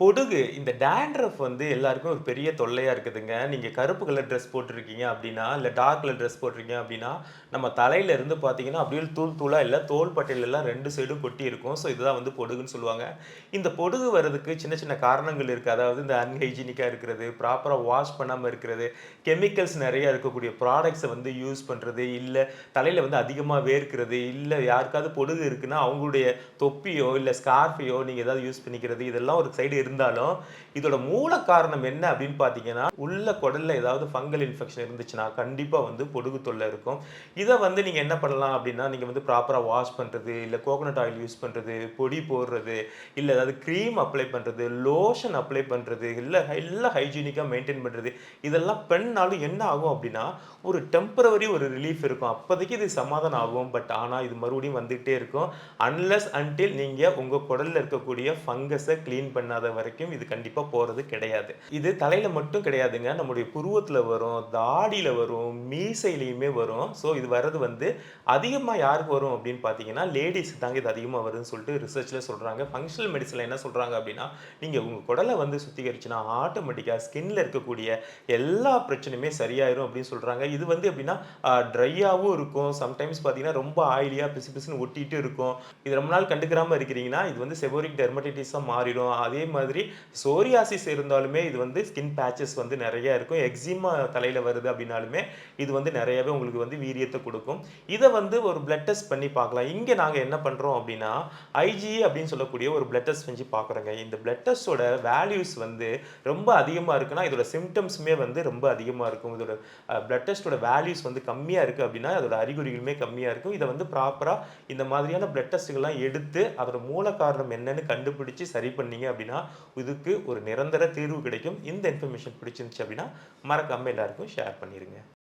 பொடுகு இந்த டேண்ட்ரஃப் வந்து எல்லாருக்கும் ஒரு பெரிய தொல்லையாக இருக்குதுங்க. நீங்கள் கருப்பு கலர் ட்ரெஸ் போட்டிருக்கீங்க அப்படின்னா, இல்லை டார்க் கலர் ட்ரெஸ் போட்டிருக்கீங்க அப்படின்னா, நம்ம தலையில இருந்து பார்த்தீங்கன்னா, அப்படியே தூள் தூளாக இல்லை தோல் பட்டையிலெல்லாம் ரெண்டு சைடும் கொட்டி இருக்கும். ஸோ இதுதான் வந்து பொடுகுன்னு சொல்லுவாங்க. இந்த பொடுகு வர்றதுக்கு சின்ன சின்ன காரணங்கள் இருக்குது அதாவது இந்த அன்ஹைஜீனிக்காக இருக்கிறது, ப்ராப்பராக வாஷ் பண்ணாமல் இருக்கிறது, கெமிக்கல்ஸ் நிறையா இருக்கக்கூடிய ப்ராடக்ட்ஸை வந்து யூஸ் பண்ணுறது இல்லை தலையில் வந்து அதிகமாக வேர்க்கிறது, இல்லை யாருக்காவது பொடுகு இருக்குன்னா, அவங்களுடைய தொப்பியோ, இல்லை ஸ்கார்ஃபையோ நீங்கள் ஏதாவது யூஸ் பண்ணிக்கிறது, இதெல்லாம் ஒரு சைடு இருந்தாலும், இதோட மூல காரணம் என்ன அப்படின்னு பார்த்தீங்கன்னா, உள்ள குடல்ல ஏதாவது ஃபங்கல் இன்ஃபெக்ஷன் இருந்துச்சுன்னா, கண்டிப்பாக வந்து பொடுகு தொல்லை இருக்கும். இதை வந்து நீங்கள் என்ன பண்ணலாம் அப்படின்னா, நீங்கள் வந்து ப்ராப்பராக வாஷ் பண்ணுறது இல்லை கோகோனட் ஆயில் யூஸ் பண்ணுறது பொடி போடுறது, இல்லை ஏதாவது க்ரீம் அப்ளை பண்ணுறது லோஷன் அப்ளை பண்ணுறது இல்லை எல்லாம் ஹைஜீனிக்காக மெயின்டெயின் பண்ணுறது இதெல்லாம் பெண்ணாலும் என்ன ஆகும் அப்படின்னா, ஒரு டெம்பரவரி ஒரு ரிலீஃப் இருக்கும். அப்போதைக்கு இது சமாதானம் ஆகும். பட் ஆனால் இது மறுபடியும் வந்துகிட்டே இருக்கும். அன்லெஸ் அன்டில் நீங்கள் உங்கள் குடலில் இருக்கக்கூடிய ஃபங்கஸை க்ளீன் பண்ணாத வரைக்கும் இது கண்டிப்பாக போகிறது கிடையாது. இது தலையில் மட்டும் கிடையாதுங்க. நம்முடைய புருவத்தில் வரும், தாடியில் வரும், மீசையிலையுமே வரும். ஸோ இது வர்றது வந்து அதிகமாக யாருக்கு வரும் அப்படின்னு பார்த்தீங்கன்னா, லேடிஸ் தாங்க இது அதிகமாக வருதுன்னு சொல்லிட்டு ரிசர்ச்ல சொல்கிறாங்க ஃபங்க்ஷனல் மெடிசனில் என்ன சொல்கிறாங்க அப்படின்னா, நீங்கள் உங்கள் குடலை வந்து சுத்திகரிச்சுன்னா ஆட்டோமேட்டிக்காக ஸ்கின்ல இருக்கக்கூடிய எல்லா பிரச்சனையுமே சரியாயிரும் அப்படின்னு சொல்கிறாங்க இது வந்து எப்படின்னா, ட்ரையாகவும் இருக்கும். சம்டைம்ஸ் பார்த்தீங்கன்னா, ரொம்ப ஆயிலியாக பிசு பிசுன்னு ஒட்டிட்டு இருக்கும். இது ரொம்ப நாள் கண்டுக்கிறாமல் இருக்கிறீங்கன்னா, இது வந்து செபோரிக் டெர்மடைட்டிஸா மாறிடும். அதே மாதிரி மாதிரி சோரியாசிஸ் இருந்தாலுமே இது வந்து ஸ்கின் பேச்சஸ் வந்து நிறையா இருக்கும். எக்ஸிமா தலையில் வருது அப்படின்னாலுமே, இது வந்து நிறையாவே உங்களுக்கு வந்து வீரியத்தை கொடுக்கும் இதை வந்து ஒரு பிளட் டெஸ்ட் பண்ணி பார்க்கலாம். இங்கே நாங்கள் என்ன பண்ணுறோம் அப்படின்னா, ஐஜிஏ அப்படின்னு சொல்லக்கூடிய ஒரு பிளட் டெஸ்ட் செஞ்சு பார்க்குறோங்க. இந்த பிளட் டெஸ்ட்டோட வேல்யூஸ் வந்து ரொம்ப அதிகமாக இருக்குன்னா, இதோட சிம்டம்ஸுமே வந்து ரொம்ப அதிகமாக இருக்கும். இதோட பிளட் டெஸ்ட்டோட வேல்யூஸ் வந்து கம்மியாக இருக்குது அப்படின்னா, அதோட அறிகுறிகளுமே கம்மியாக இருக்கும். இதை வந்து ப்ராப்பராக இந்த மாதிரியான பிளட் டெஸ்ட்டுகள்லாம் எடுத்து, அதோட மூல காரணம் என்னன்னு கண்டுபிடிச்சி சரி பண்ணீங்க அப்படின்னா, இதுக்கு ஒரு நிரந்தர தீர்வு கிடைக்கும். இந்த இன்ஃபர்மேஷன் பிடிச்சிருந்துச்சு அப்படின்னா, மறக்காமல் எல்லாருக்கும் ஷேர் பண்ணிருங்க.